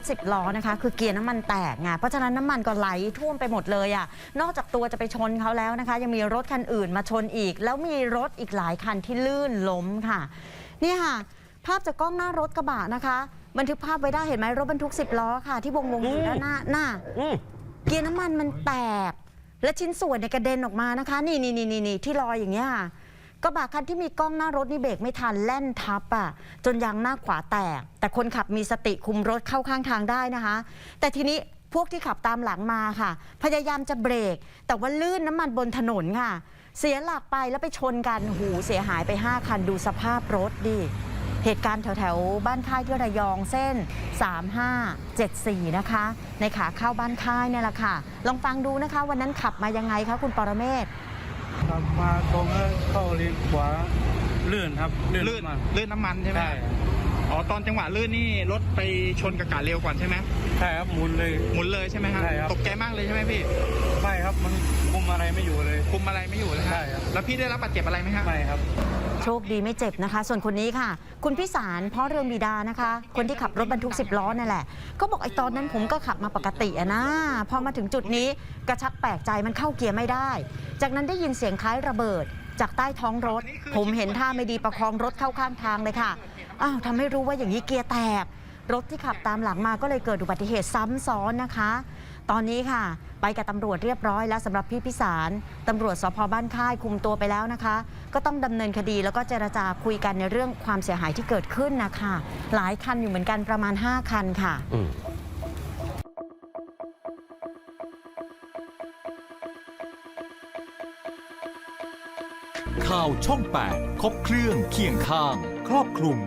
ถสิบล้อนะคะ คือเกียร์น้ำมันแตกไงเพราะฉะนั้นน้ำมันก็ไหลท่วมไปหมดเลยอะ่ะนอกจากตัวจะไปชนเขาแล้วนะคะ ยังมีรถคันอื่นมาชนอีก แล้วมีรถอีกหลายคันที่ลื่นล้มค่ะเนี่ยค่ะ ภาพจากกล้องหน้ารถกระบะนะคะ บันทึกภาพไว้ได้เห็นไหมรถบรรทุกสิบล้อค่ะ ที่วงวงๆอยู่ด้านหน้าหน้าอืมเกียร์น้ำมันมันแตก และชิ้นส่วนเนี่ยกระเด็นออกมานะคะ นี่นี่นี่นี่นี่ที่ลอยอย่างเงี้ยค่ะก ระบะคันที่มีกล้องหน้ารถนี่เบรกไม่ทันแล่นทับอะจนยางหน้าขวาแตก แต่คนขับมีสติคุมรถเข้าข้างทางได้นะคะ แต่ทีนี้พวกที่ขับตามหลังมาค่ะ พยายามจะเบรก แต่ว่าลื่นน้ำมันบนถนนค่ะ เสียหลักไปแล้วไปชนกันหูเสียหายไป 5 คันดูสภาพรถดิเหตุการณ์แถวๆบ้านค่ายที่ระยองเส้น 3574 นะคะ ในขาเข้าบ้านค่ายเนี่ยแหละค่ะ ลองฟังดูนะคะ วันนั้นขับมายังไงคะคุณปรเมศ ขับมาตรงแล้วเข้าเลนขวาลื่นครับลื่นมากลื่นน้ำมันใช่ไหมใช่อ๋อตอนจังหวะลื่นนี่รถไปชนกับกาดเร็วก่อนใช่ไหมใช่ครับหมุนเลยหมุนเลยใช่ไหมครับใช่ครับ ตกใจมากเลยใช่ไหมพี่ไม่ ครับ มันคุมอะไรไม่อยู่เลย คุมอะไรไม่อยู่เลยฮะใช่ครับ แล้วพี่ได้รับบาดเจ็บอะไรไหมครับไม่ครับ โชคดีไม่เจ็บนะคะ ส่วนคนนี้ค่ะ คุณพิสารพ่อเรืองบิดานะคะ คนที่ขับรถบรรทุก 10 ล้อนั่นแหละ ก็บอกไอ้ตอนนั้นผมก็ขับมาปกติอะนะ พอมาถึงจุดนี้กระชักแปลกใจมันเข้าเกียร์ไม่ได้ จากนั้นได้ยินเสียงคล้ายระเบิด จากใต้ท้องรถ ผมเห็นท่าไม่ดีประคองรถเข้าข้างทางเลยค่ะ อ้าวทำให้รู้ว่าอย่างนี้เกียร์แตก รถที่ขับตามหลังมาก็เลยเกิดอุบัติเหตุซ้ำซ้อนนะคะ ตอนนี้ค่ะ ไปกับตำรวจเรียบร้อยแล้วสำหรับพี่พิสารตำรวจสพบ้านค่ายคุมตัวไปแล้วนะคะ ก็ต้องดำเนินคดีแล้วก็เจรจาคุยกันในเรื่องความเสียหายที่เกิดขึ้นนะคะ หลายคันอยู่เหมือนกันประมาณ 5 คันค่ะ อืมข่าวช่อง 8 ครบเครื่องเคียงข้าง ครอบคลุม